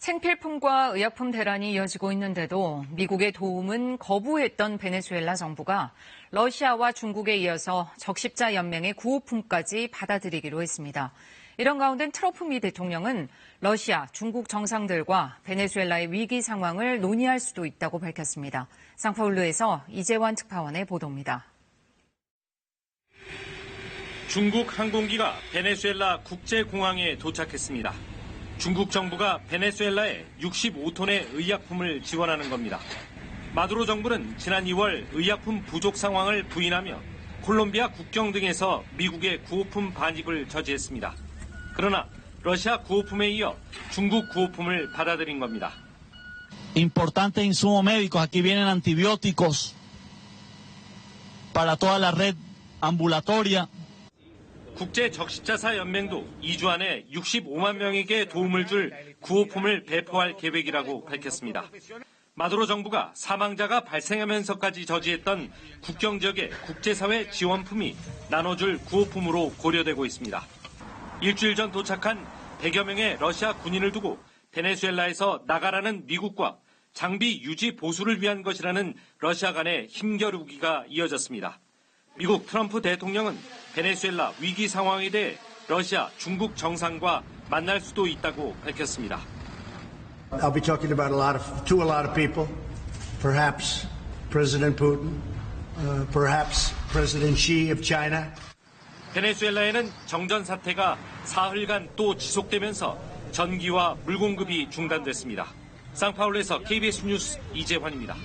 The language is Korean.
생필품과 의약품 대란이 이어지고 있는데도 미국의 도움은 거부했던 베네수엘라 정부가 러시아와 중국에 이어서 적십자 연맹의 구호품까지 받아들이기로 했습니다. 이런 가운데 트럼프 미 대통령은 러시아, 중국 정상들과 베네수엘라의 위기 상황을 논의할 수도 있다고 밝혔습니다. 상파울루에서 이재환 특파원의 보도입니다. 중국 항공기가 베네수엘라 국제공항에 도착했습니다. 중국 정부가 베네수엘라에 65톤의 의약품을 지원하는 겁니다. 마두로 정부는 지난 2월 의약품 부족 상황을 부인하며 콜롬비아 국경 등에서 미국의 구호품 반입을 저지했습니다. 그러나 러시아 구호품에 이어 중국 구호품을 받아들인 겁니다. importantes insumos médicos. Aquí vienen antibióticos para toda la red ambulatoria. 국제 적십자사 연맹도 2주 안에 65만 명에게 도움을 줄 구호품을 배포할 계획이라고 밝혔습니다. 마두로 정부가 사망자가 발생하면서까지 저지했던 국경 지역의 국제사회 지원품이 나눠줄 구호품으로 고려되고 있습니다. 일주일 전 도착한 100여 명의 러시아 군인을 두고 베네수엘라에서 나가라는 미국과 장비 유지 보수를 위한 것이라는 러시아 간의 힘겨루기가 이어졌습니다. 미국 트럼프 대통령은 베네수엘라 위기 상황에 대해 러시아, 중국 정상과 만날 수도 있다고 밝혔습니다. I'll be talking about a lot of to a lot of people, perhaps President Putin, uh, perhaps President Xi of China. 베네수엘라에는 정전 사태가 사흘간 또 지속되면서 전기와 물 공급이 중단됐습니다. 상파울루에서 KBS 뉴스 이재환입니다.